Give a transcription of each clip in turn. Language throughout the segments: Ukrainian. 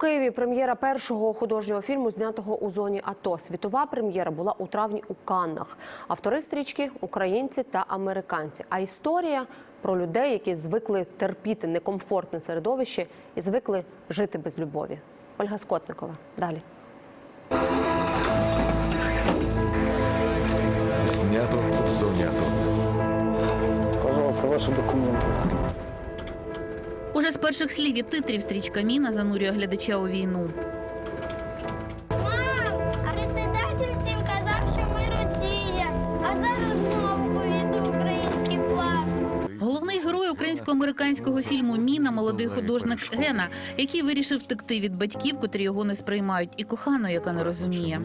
Києві прем'єра першого художнього фільму, знятого у зоні АТО. Світова прем'єра була у травні у Каннах. Автори стрічки українці та американці. А історія про людей, які звикли терпіти некомфортне середовище і звикли жити без любові. Ольга Скотникова. Далі. Знято в зоні АТО. Пожалуйста, ваши документы. Уже з перших слів і титрів стрічка Міна занурює глядача у війну. Мам, а председатель всім казав, що ми Росія, а зараз знову повісив український флаг. Головний герой українсько-американського фільму Міна молодий художник Гена, який вирішив втекти від батьків, котрі його не сприймають, і кохану, яка не розуміє.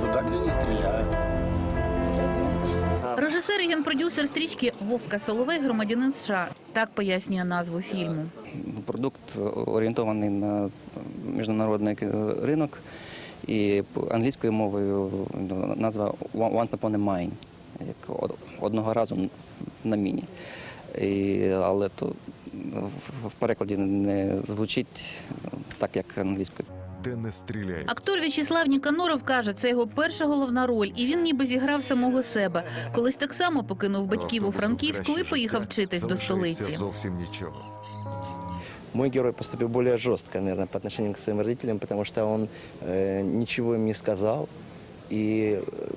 Туда, где не стреляют. Режисер і стрічки Вовка Соловей, громадянин США. Так пояснює назву фільму. Продукт орієнтований на міжнародний ринок і англійською мовою назва Once Upon a Mine, як одного разу на міні. І, але то в- перекладі не звучить так, як англійською Де не стріляють. Актор В'ячеслав Ніканоров каже, це його перша головна роль, і він ніби зіграв самого себе. Колись так само покинув батьків у Франківську і поїхав вчитись до Залишається столиці. Зовсім нічого. Мой герой поступил более жестко, наверное, по отношению к своим родителям, потому что он э, ничего им не сказал. И, э,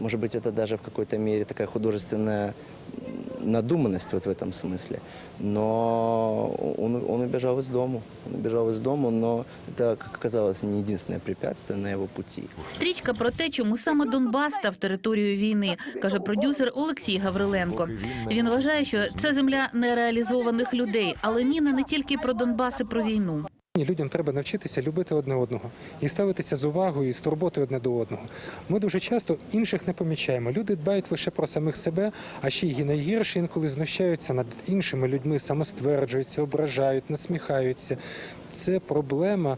может быть, это даже в какой-то мере такая художественная надуманность вот в этом смысле. Но он, он убежал из дому. Он убежал из дому, но это, как оказалось, не единственное препятствие на его пути. Стрічка про те, чому саме Донбас став територією війни, каже продюсер Олексій Гавриленко. Він вважає, що це земля нереалізованих людей, але міна не тільки про Донбас і про війну. Людям треба навчитися любити одне одного і ставитися з увагою і з турботою одне до одного. Ми дуже часто інших не помічаємо. Люди дбають лише про самих себе, а ще й найгірше інколи знущаються над іншими людьми, самостверджуються, ображають, насміхаються. Це проблема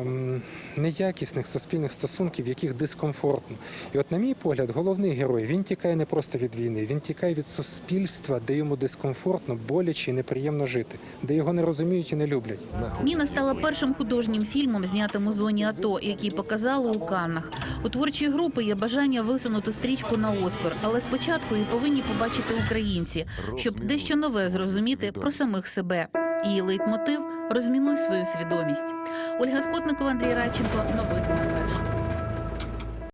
ем, неякісних суспільних стосунків, в яких дискомфортно. І от, на мій погляд, головний герой він тікає не просто від війни, він тікає від суспільства, де йому дискомфортно, боляче і неприємно жити, де його не розуміють і не люблять. Міна стала першим художнім фільмом, знятим у зоні АТО, який показали у Каннах. У творчої групи є бажання висунути стрічку на Оскар, але спочатку її повинні побачити українці, щоб дещо нове зрозуміти про самих себе. Її лейтмотив розмінуй свою свідомість. Ольга Скотникова, Андрій Радченко. Новини на першому.